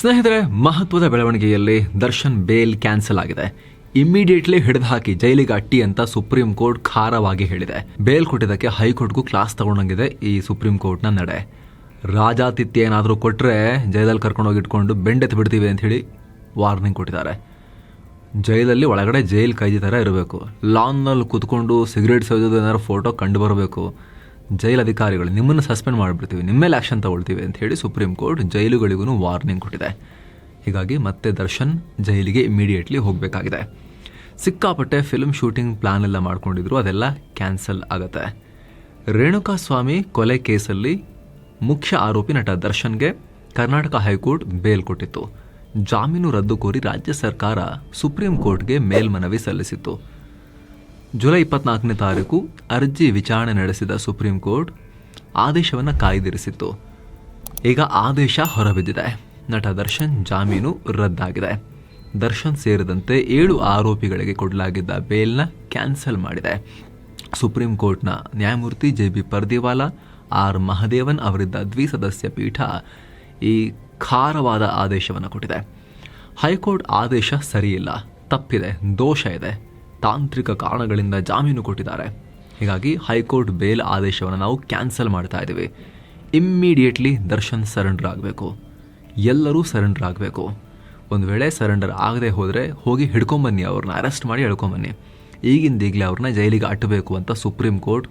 ಸ್ನೇಹಿತರೆ, ಮಹತ್ವದ ಬೆಳವಣಿಗೆಯಲ್ಲಿ ದರ್ಶನ್ ಬೇಲ್ ಕ್ಯಾನ್ಸಲ್ ಆಗಿದೆ. ಇಮ್ಮಿಡಿಯೇಟ್ಲಿ ಹಿಡಿದು ಹಾಕಿ ಜೈಲಿಗೆ ಅಟ್ಟಿ ಅಂತ ಸುಪ್ರೀಂ ಕೋರ್ಟ್ ಖಾರವಾಗಿ ಹೇಳಿದೆ. ಬೇಲ್ ಕೊಟ್ಟಿದ್ದಕ್ಕೆ ಹೈಕೋರ್ಟ್ಗೂ ಕ್ಲಾಸ್ ತಗೊಂಡಂಗಿದೆ ಈ ಸುಪ್ರೀಂ ಕೋರ್ಟ್ನ ನಡೆ. ರಾಜಾತಿಥ್ಯ ಏನಾದರೂ ಕೊಟ್ಟರೆ ಜೈಲಲ್ಲಿ ಕರ್ಕೊಂಡೋಗಿ ಇಟ್ಕೊಂಡು ಬೆಂಡೆತ್ತು ಬಿಡ್ತೀವಿ ಅಂತ ಹೇಳಿ ವಾರ್ನಿಂಗ್ ಕೊಟ್ಟಿದ್ದಾರೆ. ಜೈಲಲ್ಲಿ ಒಳಗಡೆ ಜೈಲ್ ಕೈದಿ ಥರ ಇರಬೇಕು. ಲಾನ್ನಲ್ಲಿ ಕೂತ್ಕೊಂಡು ಸಿಗರೇಟ್ ಸೇದೋದು ಏನಾದ್ರು ಫೋಟೋ ಕಂಡು ಬರಬೇಕು. ಜೈಲ್ ಅಧಿಕಾರಿಗಳು ನಿಮ್ಮನ್ನು ಸಸ್ಪೆಂಡ್ ಮಾಡಿಬಿಡ್ತೀವಿ ನಿಮ್ಮ ಮೇಲೆ ಆ್ಯಕ್ಷನ್ ತಗೊಳ್ತೀವಿ ಅಂತ ಹೇಳಿ ಸುಪ್ರೀಂ ಕೋರ್ಟ್ ಜೈಲುಗಳಿಗೂ ವಾರ್ನಿಂಗ್ ಕೊಟ್ಟಿದೆ. ಹೀಗಾಗಿ ಮತ್ತೆ ದರ್ಶನ್ ಜೈಲಿಗೆ ಇಮಿಡಿಯೇಟ್ಲಿ ಹೋಗಬೇಕಾಗಿದೆ. ಸಿಕ್ಕಾಪಟ್ಟೆ ಫಿಲ್ಮ್ ಶೂಟಿಂಗ್ ಪ್ಲಾನ್ ಎಲ್ಲ ಮಾಡ್ಕೊಂಡಿದ್ರು, ಅದೆಲ್ಲ ಕ್ಯಾನ್ಸಲ್ ಆಗುತ್ತೆ. ರೇಣುಕಾ ಸ್ವಾಮಿ ಕೊಲೆ ಕೇಸಲ್ಲಿ ಮುಖ್ಯ ಆರೋಪಿ ನಟ ದರ್ಶನ್ಗೆ ಕರ್ನಾಟಕ ಹೈಕೋರ್ಟ್ ಬೇಲ್ ಕೊಟ್ಟಿತ್ತು. ಜಾಮೀನು ರದ್ದು ಕೋರಿ ರಾಜ್ಯ ಸರ್ಕಾರ ಸುಪ್ರೀಂ ಕೋರ್ಟ್ಗೆ ಮೇಲ್ಮನವಿ ಸಲ್ಲಿಸಿತ್ತು. ಜುಲೈ ಇಪ್ಪತ್ನಾಲ್ಕನೇ ತಾರೀಕು ಅರ್ಜಿ ವಿಚಾರಣೆ ನಡೆಸಿದ ಸುಪ್ರೀಂ ಕೋರ್ಟ್ ಆದೇಶವನ್ನು ಕಾಯ್ದಿರಿಸಿತ್ತು. ಈಗ ಆದೇಶ ಹೊರಬಿದ್ದಿದೆ. ನಟ ದರ್ಶನ್ ಜಾಮೀನು ರದ್ದಾಗಿದೆ. ದರ್ಶನ್ ಸೇರಿದಂತೆ ಏಳು ಆರೋಪಿಗಳಿಗೆ ಕೊಡಲಾಗಿದ್ದ ಬೇಲ್ನ ಕ್ಯಾನ್ಸಲ್ ಮಾಡಿದೆ. ಸುಪ್ರೀಂ ಕೋರ್ಟ್ನ ನ್ಯಾಯಮೂರ್ತಿ J B Pardiwala, R. Mahadevan ಅವರಿದ್ದ ದ್ವಿಸದಸ್ಯ ಪೀಠ ಈ ಖಾರವಾದ ಆದೇಶವನ್ನು ಕೊಟ್ಟಿದೆ. ಹೈಕೋರ್ಟ್ ಆದೇಶ ಸರಿಯಿಲ್ಲ. ತಪ್ಪಿದೆ. ದೋಷ ಇದೆ. ತಾಂತ್ರಿಕ ಕಾರಣಗಳಿಂದ ಜಾಮೀನು ಕೊಟ್ಟಿದ್ದಾರೆ. ಹೀಗಾಗಿ ಹೈಕೋರ್ಟ್ ಬೇಲ್ ಆದೇಶವನ್ನು ನಾವು ಕ್ಯಾನ್ಸಲ್ ಮಾಡ್ತಾ ಇದ್ದೀವಿ. ಇಮ್ಮಿಡಿಯೇಟ್ಲಿ ದರ್ಶನ್ ಸರೆಂಡರ್ ಆಗಬೇಕು. ಎಲ್ಲರೂ ಸರೆಂಡರ್ ಆಗಬೇಕು. ಒಂದು ವೇಳೆ ಸರೆಂಡರ್ ಆಗದೆ ಹೋದರೆ ಹೋಗಿ ಹಿಡ್ಕೊಂಬನ್ನಿ ಅವ್ರನ್ನ ಅರೆಸ್ಟ್ ಮಾಡಿ ಹಿಡ್ಕೊಂಬನ್ನಿ. ಈಗಿಂದೀಗಲೇ ಅವ್ರನ್ನ ಜೈಲಿಗೆ ಅಟ್ಟಬೇಕು ಅಂತ ಸುಪ್ರೀಂ ಕೋರ್ಟ್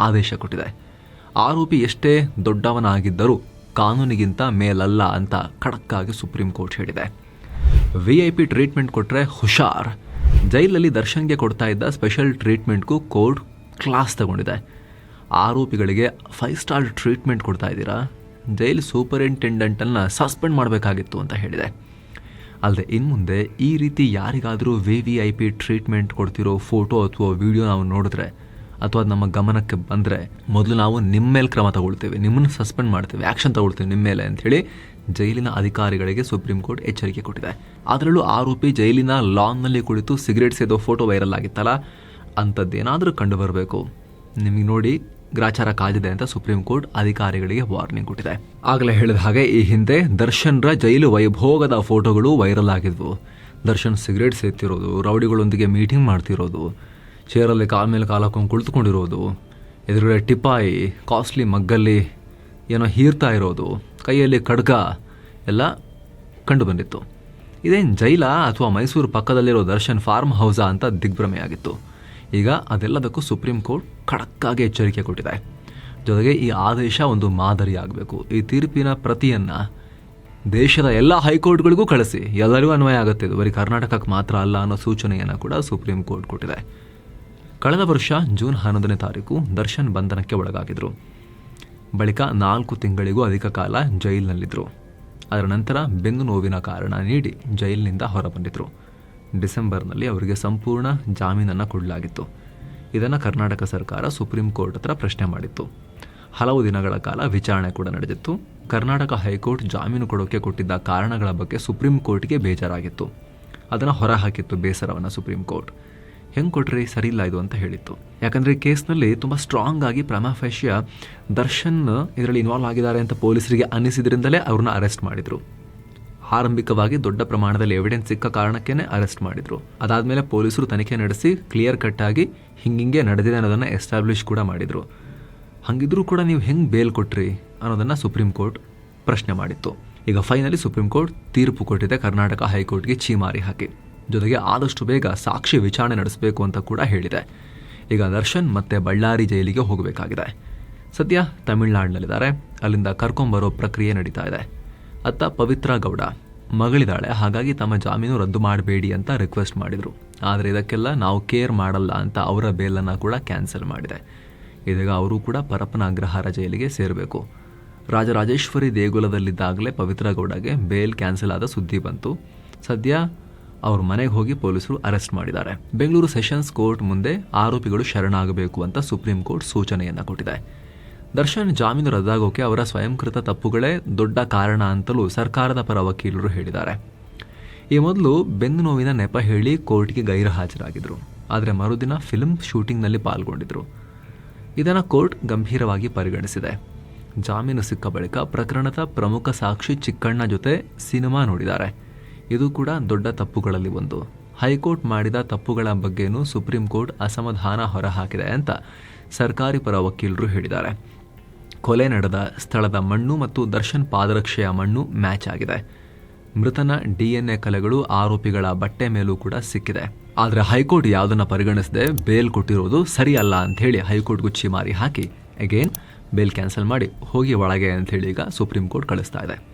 ಆದೇಶ ಕೊಟ್ಟಿದೆ. ಆರೋಪಿ ಎಷ್ಟೇ ದೊಡ್ಡವನಾಗಿದ್ದರೂ ಕಾನೂನಿಗಿಂತ ಮೇಲಲ್ಲ ಅಂತ ಖಡಕ್ಕಾಗಿ ಸುಪ್ರೀಂ ಕೋರ್ಟ್ ಹೇಳಿದೆ. ವಿ ಐ ಪಿ ಟ್ರೀಟ್ಮೆಂಟ್ ಕೊಟ್ಟರೆ ಹುಷಾರ್. ಜೈಲಲ್ಲಿ ದರ್ಶನ್ಗೆ ಕೊಡ್ತಾ ಇದ್ದ ಸ್ಪೆಷಲ್ ಟ್ರೀಟ್ಮೆಂಟ್ಗೂ ಕೋರ್ಟ್ ಕ್ಲಾಸ್ ತಗೊಂಡಿದೆ. ಆರೋಪಿಗಳಿಗೆ ಫೈವ್ ಸ್ಟಾರ್ ಟ್ರೀಟ್ಮೆಂಟ್ ಕೊಡ್ತಾ ಇದ್ದೀರಾ? ಜೈಲ್ ಸೂಪರಿಂಟೆಂಡೆಂಟನ್ನು ಸಸ್ಪೆಂಡ್ ಮಾಡಬೇಕಾಗಿತ್ತು ಅಂತ ಹೇಳಿದೆ. ಅಲ್ಲದೆ ಇನ್ನು ಮುಂದೆ ಈ ರೀತಿ ಯಾರಿಗಾದರೂ V V I P treatment ಕೊಡ್ತಿರೋ ಫೋಟೋ ಅಥವಾ ವಿಡಿಯೋ ನಾವು ನೋಡಿದ್ರೆ ಅಥವಾ ಅದು ನಮ್ಮ ಗಮನಕ್ಕೆ ಬಂದರೆ ಮೊದಲು ನಾವು ನಿಮ್ಮ ಮೇಲೆ ಕ್ರಮ ತಗೊಳ್ತೇವೆ, ನಿಮ್ಮನ್ನು ಸಸ್ಪೆಂಡ್ ಮಾಡ್ತೇವೆ ಆ್ಯಕ್ಷನ್ ತಗೊಳ್ತೇವೆ ನಿಮ್ಮ ಮೇಲೆ ಅಂಥೇಳಿ ಜೈಲಿನ ಅಧಿಕಾರಿಗಳಿಗೆ ಸುಪ್ರೀಂ ಕೋರ್ಟ್ ಎಚ್ಚರಿಕೆ ಕೊಟ್ಟಿದೆ. ಅದರಲ್ಲೂ ಆರೋಪಿ ಜೈಲಿನ ಲಾನ್ನಲ್ಲಿ ಕುಳಿತು ಸಿಗರೇಟ್ ಸೇದೋ ಫೋಟೋ ವೈರಲ್ ಆಗಿತ್ತಲ್ಲ, ಅಂಥದ್ದೇನಾದರೂ ಕಂಡು ಬರಬೇಕು ನಿಮಗೆ ನೋಡಿ ಗ್ರಾಚಾರ ಕಾದಿದೆ ಅಂತ ಸುಪ್ರೀಂ ಕೋರ್ಟ್ ಅಧಿಕಾರಿಗಳಿಗೆ ವಾರ್ನಿಂಗ್ ಕೊಟ್ಟಿದೆ. ಆಗಲೇ ಹೇಳಿದ ಹಾಗೆ ಈ ಹಿಂದೆ ದರ್ಶನ್ರ ಜೈಲು ವೈಭೋಗದ ಫೋಟೋಗಳು ವೈರಲ್ ಆಗಿದ್ವು. ದರ್ಶನ್ ಸಿಗರೇಟ್ ಸೇತಿರೋದು ರೌಡಿಗಳೊಂದಿಗೆ ಮೀಟಿಂಗ್ ಮಾಡ್ತಿರೋದು ಚೇರಲ್ಲಿ ಕಾಲ ಮೇಲೆ ಕಾಲು ಹಾಕೊಂಡು ಕುಳಿತುಕೊಂಡಿರೋದು. ಎದುರುಗಡೆ ಟಿಪಾಯಿ, ಕಾಸ್ಟ್ಲಿ ಮಗ್ಗಲ್ಲಿ ಏನೋ ಹೀರ್ತಾ ಇರೋದು. ಕೈಯಲ್ಲಿ ಖಡ್ಗ ಎಲ್ಲ ಕಂಡು ಬಂದಿತ್ತು. ಇದೇನು ಜೈಲ ಅಥವಾ ಮೈಸೂರು ಪಕ್ಕದಲ್ಲಿರೋ ದರ್ಶನ್ ಫಾರ್ಮ್ ಹೌಸಾ ಅಂತ ದಿಗ್ಭ್ರಮೆಯಾಗಿತ್ತು. ಈಗ ಅದೆಲ್ಲದಕ್ಕೂ ಸುಪ್ರೀಂ ಕೋರ್ಟ್ ಖಡಕ್ಕಾಗಿ ಎಚ್ಚರಿಕೆ ಕೊಟ್ಟಿದೆ. ಜೊತೆಗೆ ಈ ಆದೇಶ ಒಂದು ಮಾದರಿ ಆಗಬೇಕು. ಈ ತೀರ್ಪಿನ ಪ್ರತಿಯನ್ನು ದೇಶದ ಎಲ್ಲ ಹೈಕೋರ್ಟ್ಗಳಿಗೂ ಕಳಿಸಿ. ಎಲ್ಲರಿಗೂ ಅನ್ವಯ ಆಗುತ್ತೆ. ಇದು ಬರೀ ಕರ್ನಾಟಕಕ್ಕೆ ಮಾತ್ರ ಅಲ್ಲ ಅನ್ನೋ ಸೂಚನೆಯನ್ನು ಕೂಡ ಸುಪ್ರೀಂ ಕೋರ್ಟ್ ಕೊಟ್ಟಿದೆ. ಕಳೆದ ವರ್ಷ ಜೂನ್ ಹನ್ನೊಂದನೇ ತಾರೀಕು ದರ್ಶನ್ ಬಂಧನಕ್ಕೆ ಒಳಗಾಗಿದ್ದರು ಬಳಿಕ ನಾಲ್ಕು ತಿಂಗಳಿಗೂ ಅಧಿಕ ಕಾಲ ಜೈಲಿನಲ್ಲಿದ್ದರು ಅದರ ನಂತರ ಬೆನ್ನು ನೋವಿನ ಕಾರಣ ನೀಡಿ ಜೈಲಿನಿಂದ ಹೊರಬಂದಿದ್ದರು ಡಿಸೆಂಬರ್ನಲ್ಲಿ ಅವರಿಗೆ ಸಂಪೂರ್ಣ ಜಾಮೀನನ್ನು ಕೊಡಲಾಗಿತ್ತು. ಇದನ್ನು ಕರ್ನಾಟಕ ಸರ್ಕಾರ ಸುಪ್ರೀಂ ಕೋರ್ಟ್ ಹತ್ರ ಪ್ರಶ್ನೆ ಮಾಡಿತ್ತು. ಹಲವು ದಿನಗಳ ಕಾಲ ವಿಚಾರಣೆ ಕೂಡ ನಡೆದಿತ್ತು. ಕರ್ನಾಟಕ ಹೈಕೋರ್ಟ್ ಜಾಮೀನು ಕೊಡೋಕೆ ಕೊಟ್ಟಿದ್ದ ಕಾರಣಗಳ ಬಗ್ಗೆ ಸುಪ್ರೀಂ ಕೋರ್ಟ್ಗೆ ಬೇಜಾರಾಗಿತ್ತು. ಅದನ್ನು ಹೊರಹಾಕಿತ್ತು ಬೇಸರವನ್ನು ಸುಪ್ರೀಂ ಕೋರ್ಟ್. ಹೆಂಗೆ ಕೊಟ್ರಿ ಸರಿ ಇಲ್ಲ ಇದು ಅಂತ ಹೇಳಿತ್ತು. ಯಾಕಂದರೆ ಕೇಸ್ನಲ್ಲಿ ತುಂಬ ಸ್ಟ್ರಾಂಗ್ ಆಗಿ ಪ್ರಮಾಫೇಶಿಯ ದರ್ಶನ್ ಇದರಲ್ಲಿ ಇನ್ವಾಲ್ವ್ ಆಗಿದ್ದಾರೆ ಅಂತ ಪೊಲೀಸರಿಗೆ ಅನ್ನಿಸಿದ್ರಿಂದಲೇ ಅವ್ರನ್ನ ಅರೆಸ್ಟ್ ಮಾಡಿದರು. ಆರಂಭಿಕವಾಗಿ ದೊಡ್ಡ ಪ್ರಮಾಣದಲ್ಲಿ ಎವಿಡೆನ್ಸ್ ಸಿಕ್ಕ ಕಾರಣಕ್ಕೇ ಅರೆಸ್ಟ್ ಮಾಡಿದರು. ಅದಾದಮೇಲೆ ಪೊಲೀಸರು ತನಿಖೆ ನಡೆಸಿ ಕ್ಲಿಯರ್ ಕಟ್ ಆಗಿ ಹಿಂಗಿಂಗೆ ನಡೆದಿದೆ ಅನ್ನೋದನ್ನು ಎಸ್ಟಾಬ್ಲಿಷ್ ಕೂಡ ಮಾಡಿದರು. ಹಂಗಿದ್ರೂ ಕೂಡ ನೀವು ಹೆಂಗೆ ಬೇಲ್ ಕೊಟ್ರಿ ಅನ್ನೋದನ್ನು ಸುಪ್ರೀಂ ಕೋರ್ಟ್ ಪ್ರಶ್ನೆ ಮಾಡಿತ್ತು. ಈಗ ಫೈನಲಿ ಸುಪ್ರೀಂ ಕೋರ್ಟ್ ತೀರ್ಪು ಕೊಟ್ಟಿದೆ ಕರ್ನಾಟಕ ಹೈಕೋರ್ಟ್ಗೆ ಚೀಮಾರಿ ಹಾಕಿ. ಜೊತೆಗೆ ಆದಷ್ಟು ಬೇಗ ಸಾಕ್ಷಿ ವಿಚಾರಣೆ ನಡೆಸಬೇಕು ಅಂತ ಕೂಡ ಹೇಳಿದೆ. ಈಗ ದರ್ಶನ್ ಮತ್ತೆ ಬಳ್ಳಾರಿ ಜೈಲಿಗೆ ಹೋಗಬೇಕಾಗಿದೆ. ಸದ್ಯ ತಮಿಳ್ನಾಡಿನಲ್ಲಿದ್ದಾರೆ. ಅಲ್ಲಿಂದ ಕರ್ಕೊಂಬರೋ ಪ್ರಕ್ರಿಯೆ ನಡೀತಾ ಇದೆ. ಅತ್ತ ಪವಿತ್ರ ಗೌಡ, ಮಗಳಿದ್ದಾಳೆ. ಹಾಗಾಗಿ ತಮ್ಮ ಜಾಮೀನು ರದ್ದು ಮಾಡಬೇಡಿ ಅಂತ ರಿಕ್ವೆಸ್ಟ್ ಮಾಡಿದರು. ಆದರೆ ಇದಕ್ಕೆಲ್ಲ ನಾವು ಕೇರ್ ಮಾಡಲ್ಲ ಅಂತ ಅವರ ಬೇಲನ್ನು ಕೂಡ ಕ್ಯಾನ್ಸಲ್ ಮಾಡಿದೆ. ಇದೀಗ ಅವರು ಕೂಡ ಪರಪ್ಪನ ಅಗ್ರಹಾರ ಜೈಲಿಗೆ ಸೇರಬೇಕು. ರಾಜರಾಜೇಶ್ವರಿ ದೇಗುಲದಲ್ಲಿದ್ದಾಗಲೇ ಪವಿತ್ರ ಗೌಡಗೆ ಬೇಲ್ ಕ್ಯಾನ್ಸಲ್ ಆದ ಸುದ್ದಿ ಬಂತು. ಸದ್ಯ ಅವ್ರ ಮನೆಗೆ ಹೋಗಿ ಪೊಲೀಸರು ಅರೆಸ್ಟ್ ಮಾಡಿದ್ದಾರೆ. ಬೆಂಗಳೂರು ಸೆಷನ್ಸ್ ಕೋರ್ಟ್ ಮುಂದೆ ಆರೋಪಿಗಳು ಶರಣಾಗಬೇಕು ಅಂತ ಸುಪ್ರೀಂ ಕೋರ್ಟ್ ಸೂಚನೆಯನ್ನು ಕೊಟ್ಟಿದೆ. ದರ್ಶನ್ ಜಾಮೀನು ರದ್ದಾಗೋಕೆ ಅವರ ಸ್ವಯಂಕೃತ ತಪ್ಪುಗಳೇ ದೊಡ್ಡ ಕಾರಣ ಅಂತಲೂ ಸರ್ಕಾರದ ಪರ ವಕೀಲರು ಹೇಳಿದ್ದಾರೆ. ಈ ಮೊದಲು ಬೆನ್ನು ನೋವಿನ ನೆಪ ಹೇಳಿ ಕೋರ್ಟ್ಗೆ ಗೈರು ಹಾಜರಾಗಿದ್ರು ಆದರೆ ಮರುದಿನ ಫಿಲ್ಮ್ ಶೂಟಿಂಗ್ನಲ್ಲಿ ಪಾಲ್ಗೊಂಡಿದ್ರು. ಇದನ್ನು ಕೋರ್ಟ್ ಗಂಭೀರವಾಗಿ ಪರಿಗಣಿಸಿದೆ. ಜಾಮೀನು ಸಿಕ್ಕ ಬಳಿಕ ಪ್ರಕರಣದ ಪ್ರಮುಖ ಸಾಕ್ಷಿ ಚಿಕ್ಕಣ್ಣ ಜೊತೆ ಸಿನಿಮಾ ನೋಡಿದ್ದಾರೆ. ಇದು ಕೂಡ ದೊಡ್ಡ ತಪ್ಪುಗಳಲ್ಲಿ ಒಂದು. ಹೈಕೋರ್ಟ್ ಮಾಡಿದ ತಪ್ಪುಗಳ ಬಗ್ಗೆನೂ ಸುಪ್ರೀಂ ಕೋರ್ಟ್ ಅಸಮಾಧಾನ ಹೊರಹಾಕಿದೆ ಅಂತ ಸರ್ಕಾರಿ ಪರ ವಕೀಲರು ಹೇಳಿದ್ದಾರೆ. ಕೊಲೆ ನಡೆದ ಸ್ಥಳದ ಮಣ್ಣು ಮತ್ತು ದರ್ಶನ್ ಪಾದರಕ್ಷೆಯ ಮಣ್ಣು ಮ್ಯಾಚ್ ಆಗಿದೆ. ಮೃತನ ಡಿಎನ್ಎ ಕಲೆಗಳು ಆರೋಪಿಗಳ ಬಟ್ಟೆ ಮೇಲೂ ಕೂಡ ಸಿಕ್ಕಿದೆ. ಆದರೆ ಹೈಕೋರ್ಟ್ ಯಾವುದನ್ನ ಪರಿಗಣಿಸದೆ ಬೇಲ್ ಕೊಟ್ಟಿರೋದು ಸರಿಯಲ್ಲ ಅಂತ ಹೇಳಿ ಗುಚ್ಚಿ ಮಾರಿ ಹಾಕಿ ಅಗೇನ್ ಬೇಲ್ ಕ್ಯಾನ್ಸಲ್ ಮಾಡಿ ಹೋಗಿ ಒಳಗೆ ಅಂತ ಹೇಳಿ ಈಗ ಸುಪ್ರೀಂ ಕೋರ್ಟ್ ಕಳಿಸ್ತಾ ಇದೆ.